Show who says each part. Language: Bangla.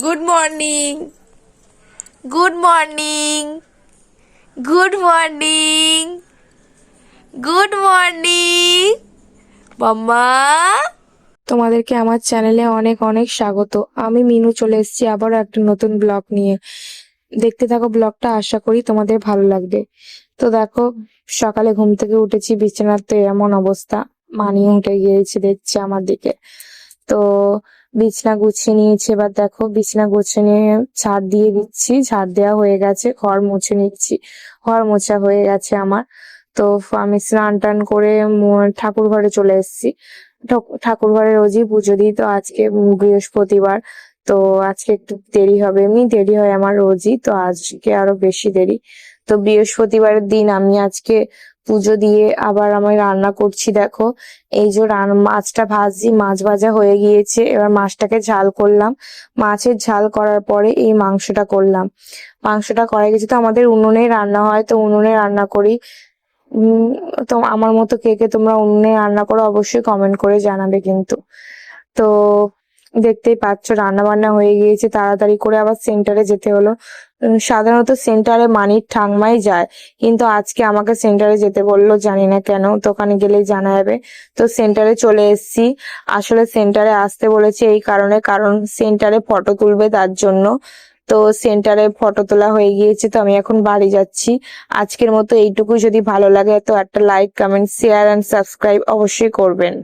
Speaker 1: Good morning good morning good morning good morning মাম্মা
Speaker 2: তোমাদেরকে আমার চ্যানেলে অনেক অনেক স্বাগত। আমি মিনু চলে এসেছি আবারও একটা নতুন ব্লগ নিয়ে। দেখতে থাকো ব্লগটা, আশা করি তোমাদের ভালো লাগবে। তো দেখো, সকালে ঘুম থেকে উঠেছি, বিছানার তো এমন অবস্থা। মানিয়ে উঠে গিয়েছে দেখছি আমার দিকে। তো বিছনা গুছিয়ে নিয়েছি, এবার দেখো বিছনা গুছিয়ে নিয়ে ঝাড় দিয়ে দিচ্ছি ঝাড় দেওয়া হয়ে গেছে, ঘর মুছে নিচ্ছি, ঘর মোছা হয়ে গেছে আমার। তো আমি স্নান টান করে ঠাকুর ঘরে চলে এসেছি। ঠাকুর ঘরে রোজই পুজো দিই, তো আজকে বৃহস্পতিবার। তো আজকে একটু দেরি হবে, এমনি দেরি হয় আমার রোজই, তো আজকে আরও বেশি দেরি। তো বৃহস্পতিবারের দিন আমি আজকে পুজো দিয়ে আবার আমি রান্না করছি, দেখো। এই যে মাছটা ভাজি মাছ ভাজা হয়ে গিয়েছে, এবার মাছটাকে ঝাল করলাম। মাছের ঝাল করার পরে এই মাংসটা করলাম। মাংসটা করা গেছে তো আমাদের উনুনে রান্না হয়, তো উনুনে রান্না করি। তো আমার মতো কে কে তোমরা উনুনে রান্না করো অবশ্যই কমেন্ট করে জানাবে কিন্তু। তো দেখতেই পাচ্ছ রান্না বান্না হয়ে গিয়েছে, তাড়াতাড়ি করে আবার সেন্টারে যেতে হলো। সাধারণত সেন্টারে মানির ঠাংমাই যায়, কিন্তু আজকে আমাকে সেন্টারে যেতে বলল, জানি না কেন, তো ওখানে গেলেই জানা যাবে। তো সেন্টারে চলে এসেছি। আসলে সেন্টারে আসতে বলেছে এই কারণে, কারণ সেন্টারে ফটো তুলবে তার জন্য। তো সেন্টারে ফটো তোলা হয়ে গিয়েছে, তো আমি এখন বাড়ি যাচ্ছি। আজকের মতো এইটুকু, যদি ভালো লাগে তো একটা like comment share and subscribe অবশ্যই করবেন।